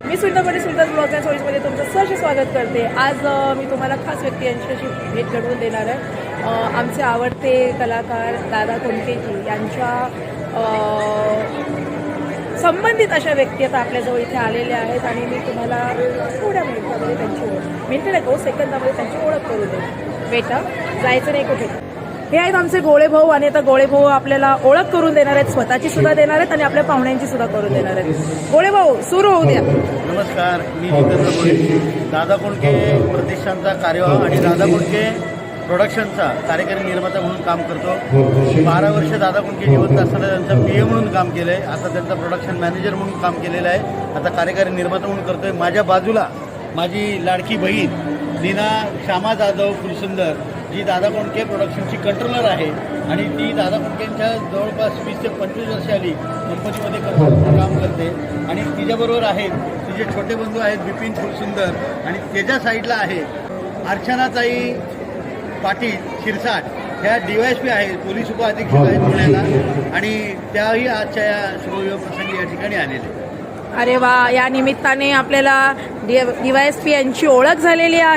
मी सुंदरपणे सुंदर ब्लॉग या स्टोरीजमध्ये तुमचं सहज स्वागत करते. आज मी तुम्हाला खास व्यक्ती यांच्याशी भेट घडवून देणार आहे. आमचे आवडते कलाकार दादा कोंडकेजी यांच्या संबंधित अशा व्यक्ती आता आपल्याजवळ इथे आलेल्या आहेत आणि मी तुम्हाला थोड्या मिनिटामध्ये त्यांची ओळख मिनिटं नाही सेकंदामध्ये त्यांची ओळख करू दे बेटा जायचं नाही कुठे? हे आहेत आमचे गोळे भाऊ आणि आता गोळे भाऊ आपल्याला ओळख करून देणार आहेत स्वतःची सुद्धा देणार आहेत आणि आपल्या पाहुण्यांची सुद्धा करून देणार आहेत. गोळे भाऊ सुरू होऊ द्या. नमस्कार मी जितेंद्र गोळे. दादा कुंडके प्रतिष्ठानचा कार्यवाह आणि दादा कुंडके प्रोडक्शनचा कार्यकारी निर्माता म्हणून काम करतो. बारा वर्ष दादा कुंडके जिवंत असताना त्यांचं पी ए म्हणून काम केलं आहे आता त्यांचा प्रोडक्शन मॅनेजर म्हणून काम केलेलं आहे. आता कार्यकारी निर्माता म्हणून करतोय. माझ्या बाजूला माझी लाडकी बहीण लीना श्यामा जाधव फुलसुंदर जी दादा कोंडके प्रोडक्शनची कंट्रोलर आहे आणि ती दादा कोंडकेंच्या जवळपास वीस ते पंचवीस वर्ष आली कंपनीमध्ये कंट्रोलर काम करते. आणि तिच्याबरोबर आहेत तिचे छोटे बंधू आहेत बिपिन फुलसुंदर आणि त्याच्या साईडला आहे अर्चनाताई पाटील शिरसाट. ह्या डीवायएसपी आहेत पोलीस उप अधीक्षक आहेत पुण्याला. आणि त्याही आजच्या या शुभविवाह प्रसंगी या ठिकाणी आलेले आहेत. अरे वा या निमित्ताने आपल्याला डीवायएसपी यांची ओळख झालेली आहे.